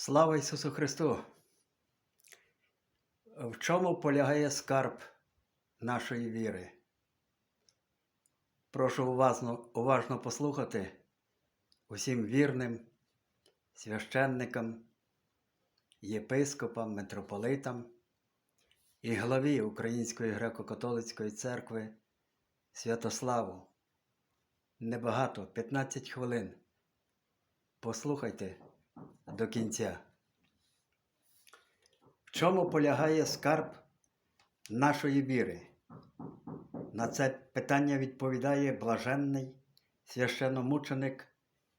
Слава Ісусу Христу! В чому полягає скарб нашої віри? Прошу уважно, уважно послухати усім вірним, священникам, єпископам, митрополитам і главі Української греко-католицької церкви Святославу. Небагато, 15 хвилин. Послухайте до кінця. В чому полягає скарб нашої віри? На це питання відповідає блаженний священномученик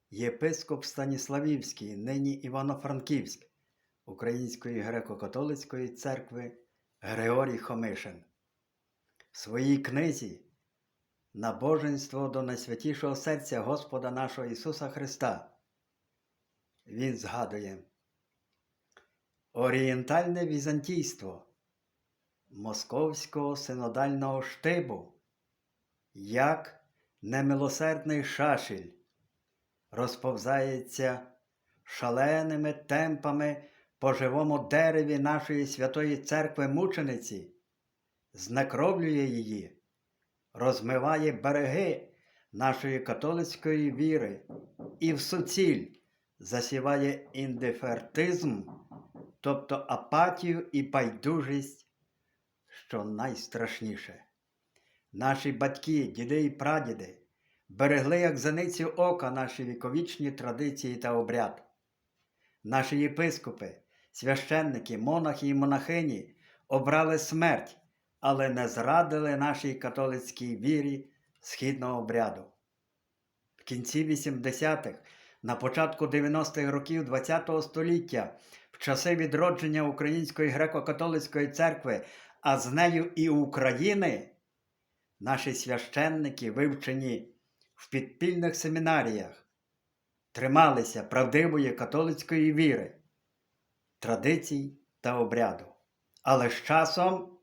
єпископ Станіславівський, нині Івано-Франківськ Української греко-католицької церкви Григорій Хомишин. В своїй книзі Набоженство до найсвятішого серця Господа нашого Ісуса Христа він згадує. Орієнтальне візантійство московського синодального штибу, як немилосердний шашель, розповзається шаленими темпами по живому дереві нашої святої церкви мучениці, знекровлює її, розмиває береги нашої католицької віри і в суціль засіває індифертизм, тобто апатію і байдужість, що найстрашніше. Наші батьки, діди і прадіди берегли як зеницю ока наші віковічні традиції та обряд. Наші єпископи, священники, монахи і монахині обрали смерть, але не зрадили нашій католицькій вірі східного обряду. В кінці 80-х на початку 90-х років ХХ століття, в часи відродження Української греко-католицької церкви, а з нею і України, наші священники, вивчені в підпільних семінаріях, трималися правдивої католицької віри, традицій та обряду. Але з часом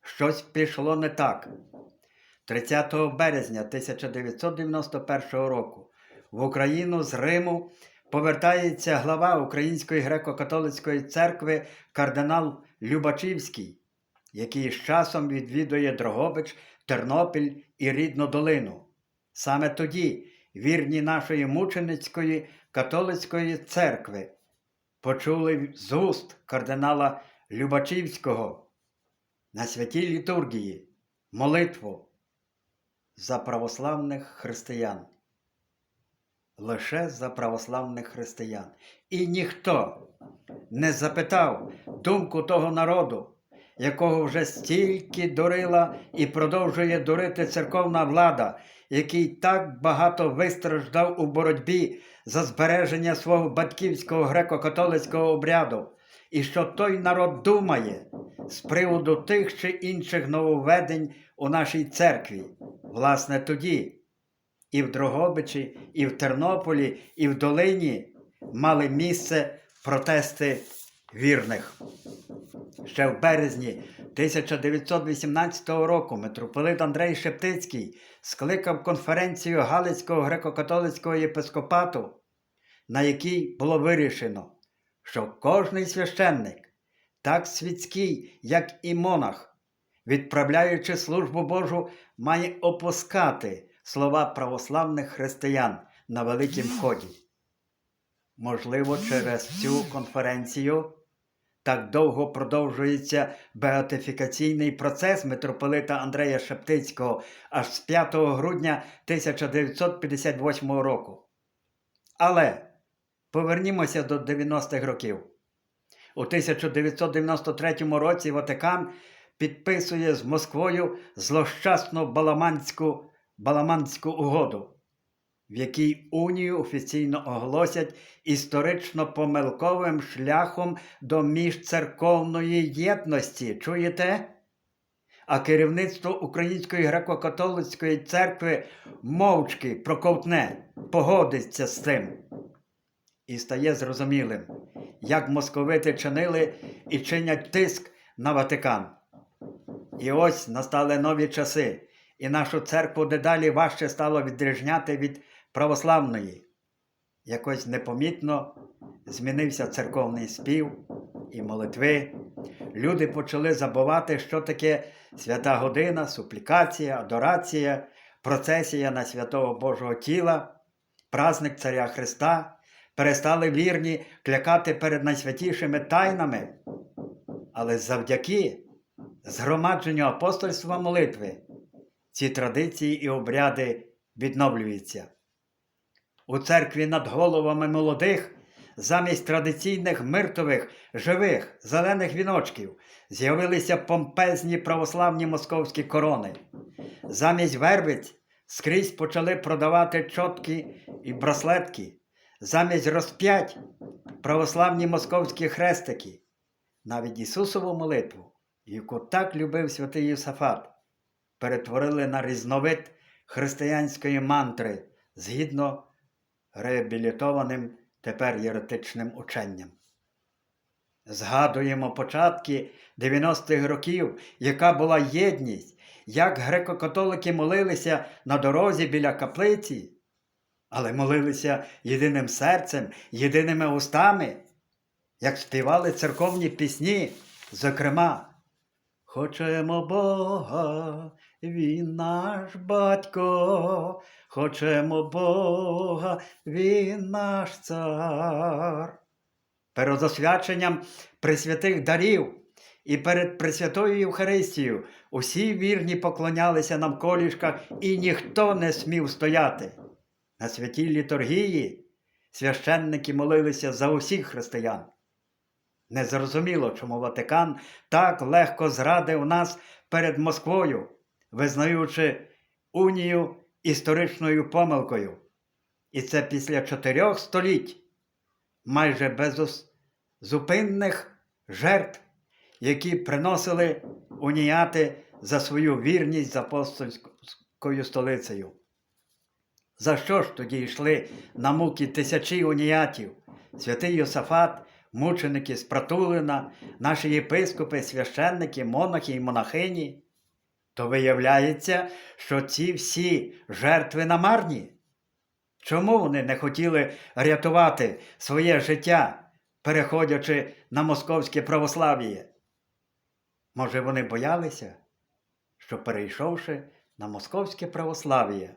щось пішло не так. 30 березня 1991 року в Україну з Риму повертається глава Української греко-католицької церкви кардинал Любачівський, який з часом відвідує Дрогобич, Тернопіль і рідну долину. Саме тоді вірні нашої мученицької католицької церкви почули з уст кардинала Любачівського на святій літургії молитву за православних християн лише за православних християн. І ніхто не запитав думку того народу, якого вже стільки дурила і продовжує дурити церковна влада, який так багато вистраждав у боротьбі за збереження свого батьківського греко-католицького обряду, і що той народ думає з приводу тих чи інших нововведень у нашій церкві. Власне, тоді і в Дрогобичі, і в Тернополі, і в Долині мали місце протести вірних. Ще в березні 1918 року митрополит Андрей Шептицький скликав конференцію Галицького греко-католицького єпископату, на якій було вирішено, що кожний священник, так світський, як і монах, відправляючи службу Божу, має опускати слова православних християн на великім вході. Можливо, через цю конференцію так довго продовжується беатифікаційний процес митрополита Андрея Шептицького аж з 5 грудня 1958 року. Але повернімося до 90-х років. У 1993 році Ватикан підписує з Москвою злощасну баламанську Баламанську угоду, в якій Унію офіційно оголосять історично помилковим шляхом до міжцерковної єдності. Чуєте? А керівництво Української греко-католицької церкви мовчки проковтне, погодиться з цим. І стає зрозумілим, як московити чинили і чинять тиск на Ватикан. І ось настали нові часи і нашу церкву дедалі важче стало відрізняти від православної. Якось непомітно змінився церковний спів і молитви. Люди почали забувати, що таке свята година, суплікація, адорація, процесія на святого Божого тіла, праздник Царя Христа, перестали вірні клякати перед найсвятішими тайнами. Але завдяки згромадженню апостольства молитви ці традиції і обряди відновлюються. У церкві над головами молодих замість традиційних миртових, живих, зелених віночків з'явилися помпезні православні московські корони. Замість вербиць скрізь почали продавати чотки і браслетки, замість розп'ять православні московські хрестики. Навіть Ісусову молитву, яку так любив святий Юсафат, перетворили на різновид християнської мантри згідно реабілітованим тепер єретичним ученням. Згадуємо початки 90-х років, яка була єдність, як греко-католики молилися на дорозі біля каплиці, але молилися єдиним серцем, єдиними устами, як співали церковні пісні, зокрема. Хочемо Бога, Він наш батько, хочемо Бога, Він наш цар. Перед освяченням пресвятих дарів і перед Пресвятою Євхаристією усі вірні поклонялися навколішках і ніхто не смів стояти. На святій літургії священники молилися за усіх християн. Незрозуміло, чому Ватикан так легко зрадив нас перед Москвою, визнаючи унію історичною помилкою. І це після чотирьох століть, майже беззупинних жертв, які приносили уніяти за свою вірність з апостольською столицею. За що ж тоді йшли на муки тисячі уніятів, святий Йосафат, мученики з наші єпископи, священники, монахи і монахині? То виявляється, що ці всі жертви намарні. Чому вони не хотіли рятувати своє життя, переходячи на московське православ'я? Може, вони боялися, що, перейшовши на московське православ'я,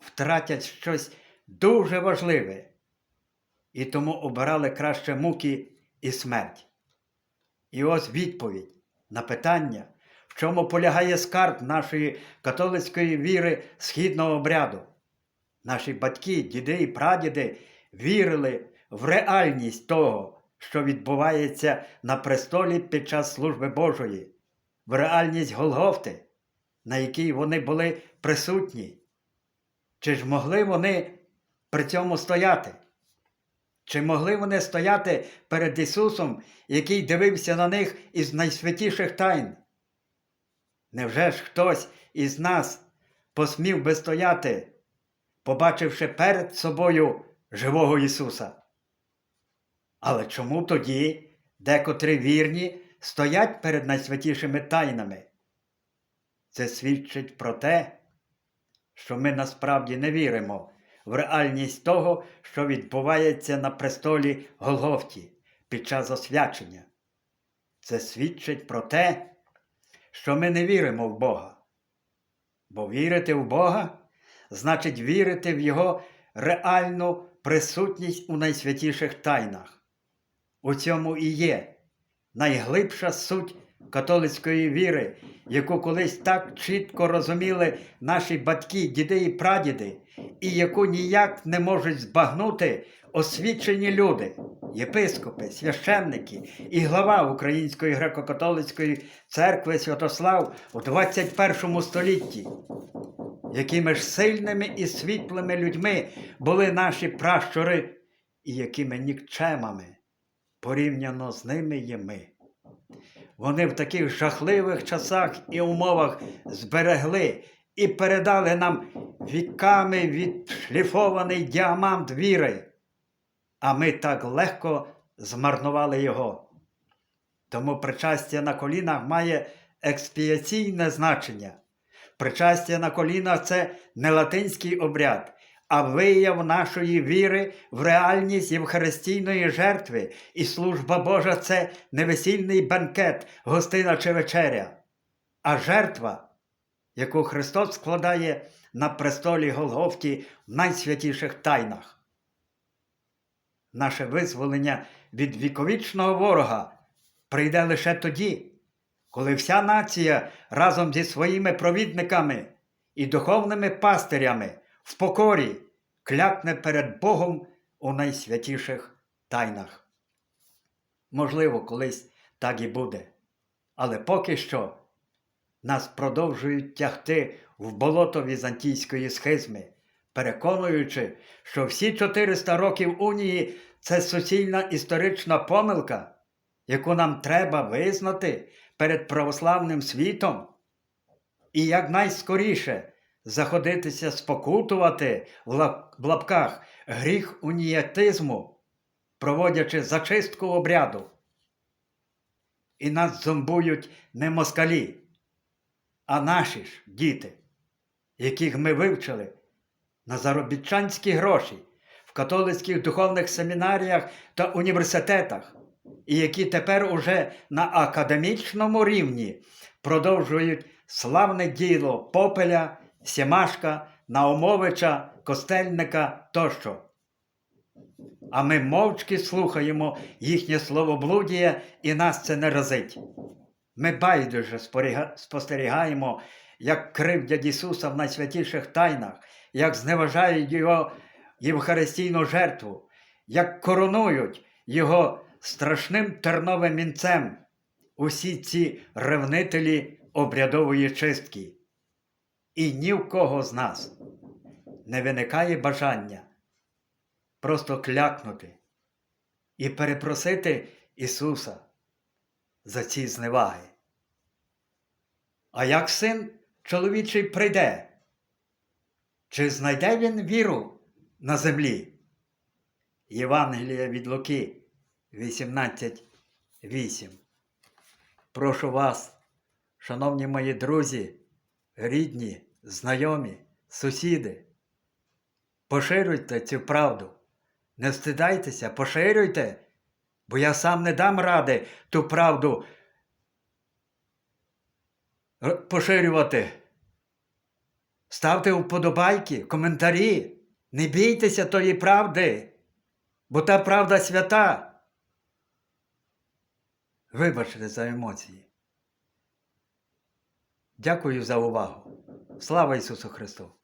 втратять щось дуже важливе, і тому обирали краще муки і смерть. І ось відповідь на питання, чому полягає скарб нашої католицької віри східного обряду. Наші батьки, діди і прадіди вірили в реальність того, що відбувається на престолі під час служби Божої, в реальність Голгофти, на якій вони були присутні. Чи ж могли вони при цьому стояти? Чи могли вони стояти перед Ісусом, який дивився на них із найсвятіших тайн? Невже ж хтось із нас посмів би стояти, побачивши перед собою живого Ісуса? Але чому тоді декотрі вірні стоять перед найсвятішими тайнами? Це свідчить про те, що ми насправді не віримо в реальність того, що відбувається на престолі Голгофті під час освячення. Це свідчить про те, що ми не віримо в Бога. Бо вірити в Бога значить вірити в Його реальну присутність у найсвятіших тайнах. У цьому і є найглибша суть католицької віри, яку колись так чітко розуміли наші батьки, діди і прадіди, і яку ніяк не можуть збагнути освічені люди, єпископи, священники і глава Української греко-католицької церкви Святослав у 21 столітті. Якими ж сильними і світлими людьми були наші пращури, і якими нікчемами порівняно з ними є ми. Вони в таких жахливих часах і умовах зберегли і передали нам віками відшліфований діамант віри, а ми так легко змарнували його. Тому причастя на колінах має експіаційне значення. Причастя на колінах це не латинський обряд, а вияв нашої віри в реальність Євхаристійної жертви. І служба Божа це не весільний банкет, гостина чи вечеря, а жертва, яку Христос складає на престолі Голгофті в найсвятіших тайнах. Наше визволення від віковічного ворога прийде лише тоді, коли вся нація разом зі своїми провідниками і духовними пастирями в покорі клякне перед Богом у найсвятіших тайнах. Можливо, колись так і буде. Але поки що нас продовжують тягти в болото візантійської схизми, переконуючи, що всі 400 років унії це суцільна історична помилка, яку нам треба визнати перед православним світом і якнайскоріше заходитися спокутувати в лапках гріх уніатизму, проводячи зачистку обряду. І нас зомбують не москалі, а наші ж діти, яких ми вивчили на заробітчанські гроші в католицьких духовних семінаріях та університетах, і які тепер уже на академічному рівні продовжують славне діло Попеля, Сімашка, Наумовича, Костельника тощо. А ми мовчки слухаємо їхнє словоблудіє, і нас це не разить. Ми байдуже спостерігаємо, як кривдять Ісуса в найсвятіших тайнах, як зневажають Його Євхаристійну жертву, як коронують Його страшним терновим вінцем усі ці ревнителі обрядової чистки. І ні в кого з нас не виникає бажання просто клякнути і перепросити Ісуса за ці зневаги. А як син чоловічий прийде, чи знайде він віру на землі? Євангелія від Луки 18.8. Прошу вас, шановні мої друзі, рідні, знайомі, сусіди, поширюйте цю правду. Не встидайтеся, поширюйте, бо я сам не дам ради ту правду поширювати. Ставте вподобайки, коментарі. Не бійтеся тої правди, бо та правда свята. Вибачте за емоції. Дякую за увагу. Слава Ісусу Христу!